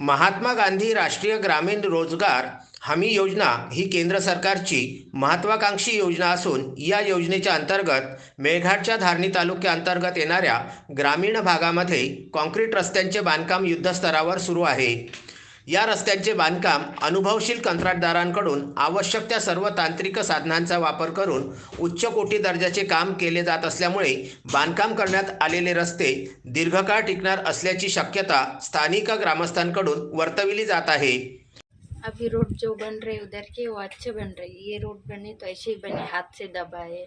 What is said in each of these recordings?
महात्मा गांधी राष्ट्रीय ग्रामीण रोजगार हमी योजना ही केंद्र सरकारची महत्त्वाकांक्षी योजना असून या योजनेच्या अंतर्गत मेळघाटच्या धारणी तालुक्याअंतर्गत येणाऱ्या ग्रामीण भागामध्ये कॉन्क्रीट रस्त्यांचे बांधकाम युद्धस्तरावर सुरू आहे. या रस्त्यांचे बांधकाम अनुभवशील कंत्राटदारांकडून आवश्यक त्या सर्व तांत्रिक साधनांचा वापर करून उच्च कोटी दर्जाचे काम केले जात असल्यामुळे बांधकाम करण्यात आलेले रस्ते दीर्घकाळ टिकणार असल्याची शक्यता स्थानिक ग्रामस्थांकडून वर्तविली जात आहे. अभी रोड जो बन रहे उधर के वो अच्छे बन रहे। ये रोड बने तो ऐसे ही बने हाथ से दबाए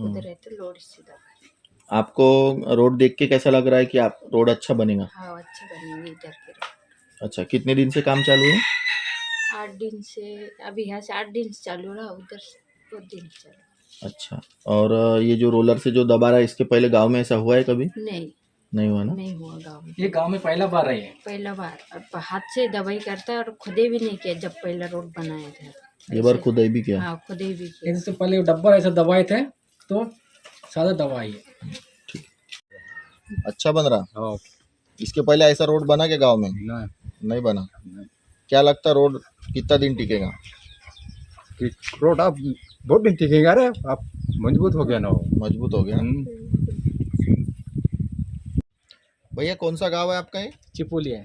उधर है तो लोड से दबाए। आपको रोड देख के कैसा लग रहा है कि आप रोड अच्छा बनेगा? हाँ अच्छे बनेंगे इधर के। रोड अच्छा कितने दिन से काम चालू है? आठ दिन से अभी यहाँ से आठ दिन से चालू रहा उधर से दो दिन से चालू अच्छा और अ, ये जो रोलर से जो दबा रहा है इसके पहले गाँव में ऐसा हुआ है कभी? नहीं। नहीं हुआ ना? नहीं हुआ गाँव में। ये गाँव में पहला बार है ये? पहला बार। अब हाथ से दवाई करता है और खुदे भी नहीं किया जब पहला रोड बनाया था। ये बार ऐसे- खुदाई भी किया? हाँ खुदे भी किया। इससे पहले वो डब्बा ऐसा दबाए थे तो सादा दवाई है अच्छा बन रहा। हाँ। इसके पहले ऐसा रोड बना क्या गाँव में? ना नहीं बना। क्या लगता रोड कितना दिन टिकेगा? कि रोड आप बहुत दिन टिकेगा रे आप मज़बूत हो गया ना। मज़बूत हो गया। हम्म, भैया कौन सा गाँव है आपका ये? चिपोली है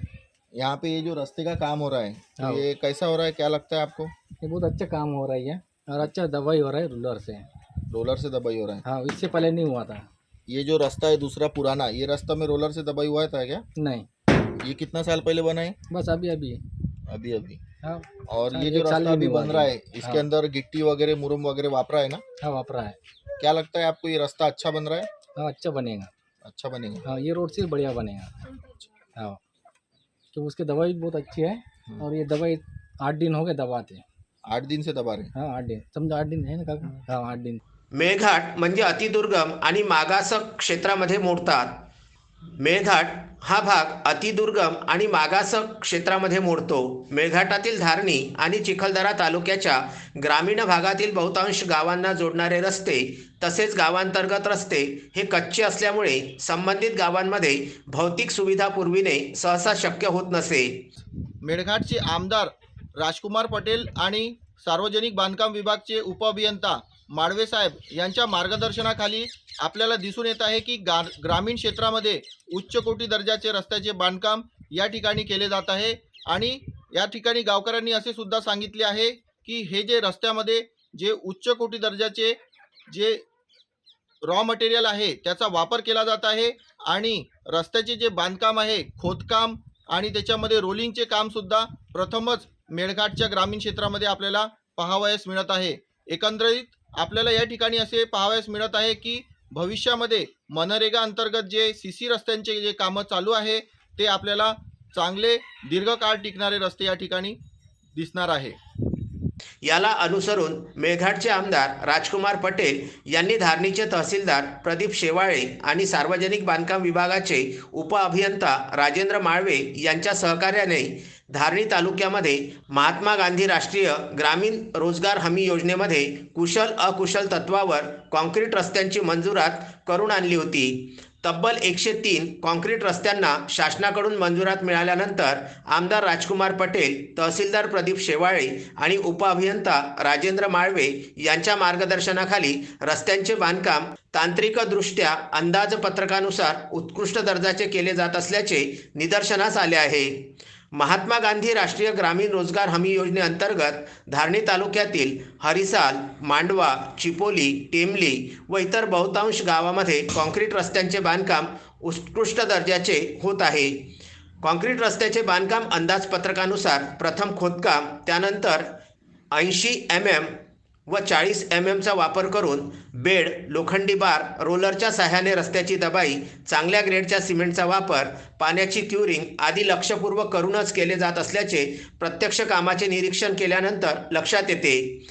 यहाँ पे ये जो रास्ते का काम हो रहा है हाँ। ये कैसा हो रहा है? क्या लगता है आपको? ये बहुत अच्छा काम हो रहा है और अच्छा दवाई हो रहा है रोलर से। रोलर से दबाई हो रहा है? हाँ इससे पहले नहीं हुआ था। ये जो रास्ता है दूसरा पुराना ये रास्ता में रोलर से दबाई हुआ था क्या? नहीं। ये कितना साल पहले बना है? बस अभी अभी। अभी अभी। हाँ। और ये जो रास्ता अभी बन। रहा है। इसके हाँ। अंदर गिट्टी वगैरह मुरम वगैरह वापरा है ना? हाँ वापरा है। क्या लगता है आपको ये रास्ता अच्छा बन रहा है? हाँ अच्छा बनेगा। अच्छा बनेगा। हाँ ये रोड से बढ़िया बनेगा। हाँ। तो उसकी दवाई भी बहुत अच्छी है। और ये दवाई आठ दिन हो गए दबाते। आठ दिन से दबा रहे हैं? आठ दिन। समझो आठ दिन है ना काका? हाँ। आठ दिन। मेळघाट म्हणजे अतिदुर्गम आणि मागास क्षेत्रामध्ये मोडतात. मेळघाट हा भाग अतिदुर्गम आणि मागास क्षेत्रामध्ये मोडतो. मेळघाटातील धारणी आणि चिखलदरा तालुक्याच्या ग्रामीण भागातील बहुतांश गावांना जोडणारे रस्ते तसेच गावांतर्गत रस्ते हे कच्चे असल्यामुळे संबंधित गावांमध्ये भौतिक सुविधा पुरविणे सहसा शक्य होत नसे. मेळघाटचे आमदार राजकुमार पटेल आणि सार्वजनिक बांधकाम विभागचे उपअभियंता माळवे साहेब यांच्या मार्गदर्शनाखाली आपल्याला दिसून येत आहे की गा ग्रामीण क्षेत्रामध्ये उच्च कोटी दर्जाचे रस्त्याचे बांधकाम या ठिकाणी केले जात आहे. आणि या ठिकाणी गावकऱ्यांनी असे सुद्धा सांगितले आहे की हे जे रस्त्यामध्ये जे उच्च कोटी दर्जाचे जे रॉ मटेरियल आहे त्याचा वापर केला जात आहे. आणि रस्त्याचे जे बांधकाम आहे खोदकाम आणि त्याच्यामध्ये रोलिंगचे कामसुद्धा प्रथमच मेळघाटच्या ग्रामीण क्षेत्रामध्ये आपल्याला पाहावयास मिळत आहे. एकंदरीत आपल्याला या ठिकाणी असे पाहावयास मिळत आहे की भविष्यामध्ये मनरेगा अंतर्गत जे सी सी रस्त्यांचे जे कामं चालू आहे ते आपल्याला चांगले दीर्घकाळ टिकणारे रस्ते या ठिकाणी दिसणार आहे. याला अनुसरून मेळघाटचे आमदार राजकुमार पटेल यांनी धारणीचे तहसीलदार प्रदीप शेवाळे आणि सार्वजनिक बांधकाम विभागाचे उपअभियंता राजेंद्र माळवे यांच्या सहकार्याने धारणी तालुक्यामध्ये महात्मा गांधी राष्ट्रीय ग्रामीण रोजगार हमी योजनेमध्ये कुशल अकुशल तत्वावर कॉन्क्रीट रस्त्यांची मंजुरात करून आणली होती. तब्बल एकशे तीन कॉन्क्रीट रस्त्यांना शासनाकडून मंजुरात मिळाल्यानंतर आमदार राजकुमार पटेल तहसीलदार प्रदीप शेवाळे आणि उपअभियंता राजेंद्र माळवे यांच्या मार्गदर्शनाखाली रस्त्यांचे बांधकाम तांत्रिकदृष्ट्या अंदाजपत्रकानुसार उत्कृष्ट दर्जाचे केले जात असल्याचे निदर्शनास आले आहे. महात्मा गांधी राष्ट्रीय ग्रामीण रोजगार हमी योजनेअंतर्गत धारणी तालुक्यातील हरिसाल मांडवा चिपोली टेमली व इतर बहुतांश गावामध्ये कॉन्क्रीट रस्त्यांचे बांधकाम उत्कृष्ट दर्जाचे होत आहे. कॉन्क्रीट रस्त्याचे बांधकाम अंदाजपत्रकानुसार प्रथम खोदकाम त्यानंतर ऐंशी एम एम व चाळीस एम एमचा वापर करून बेड लोखंडी बार रोलरच्या सहाय्याने रस्त्याची दबाई चांगल्या ग्रेडच्या सिमेंटचा वापर पाण्याची क्युरिंग आदी लक्षपूर्वक करूनच केले जात असल्याचे प्रत्यक्ष कामाचे निरीक्षण केल्यानंतर लक्षात येते.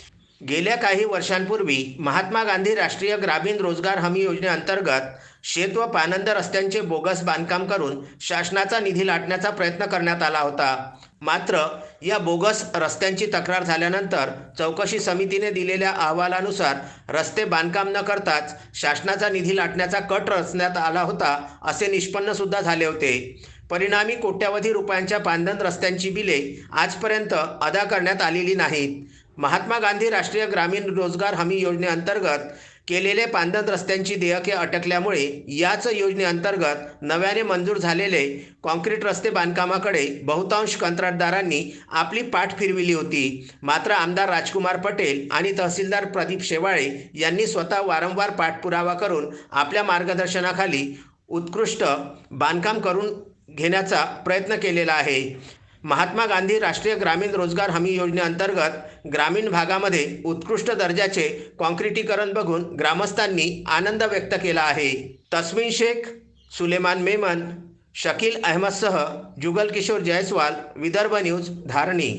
गेल्या काही वर्षांपूर्वी महात्मा गांधी राष्ट्रीय ग्रामीण रोजगार हमी योजनेअंतर्गत शेत व पानंद रस्त्यांचे बोगस बांधकाम करून शासनाचा निधी लाटण्याचा प्रयत्न करण्यात आला होता. मात्र या बोगस रस्त्यांची तक्रार झाल्यानंतर चौकशी समितीने दिलेल्या अहवालानुसार रस्ते बांधकाम न करताच शासनाचा निधी लाटण्याचा कट रचण्यात आला होता असे निष्पन्नसुद्धा झाले होते. परिणामी कोट्यावधी रुपयांच्या पांदन रस्त्यांची बिले आजपर्यंत अदा करण्यात आलेली नाहीत. महात्मा गांधी राष्ट्रीय ग्रामीण रोजगार हमी योजनेअंतर्गत केलेले पांदन रस्त्यांची देयके अटकल्यामुळे याच योजनेअंतर्गत नव्याने मंजूर झालेले कॉन्क्रीट रस्ते बांधकामाकडे बहुतांश कंत्राटदारांनी आपली पाठ फिरविली होती. मात्र आमदार राजकुमार पटेल आणि तहसीलदार प्रदीप शेवाळे यांनी स्वतः वारंवार पाठपुरावा करून आपल्या मार्गदर्शनाखाली उत्कृष्ट बांधकाम करून घेण्याचा प्रयत्न केलेला आहे. महात्मा गांधी राष्ट्रीय ग्रामीण रोजगार हमी योजनेअंतर्गत ग्रामीण भागामध्ये उत्कृष्ट दर्जाचे कॉन्क्रिटीकरण बघून ग्रामस्थांनी आनंद व्यक्त केला आहे. तस्मिन शेख सुलेमान मेमन शकील अहमदसह जुगल किशोर जयस्वाल विदर्भ न्यूज धारणी.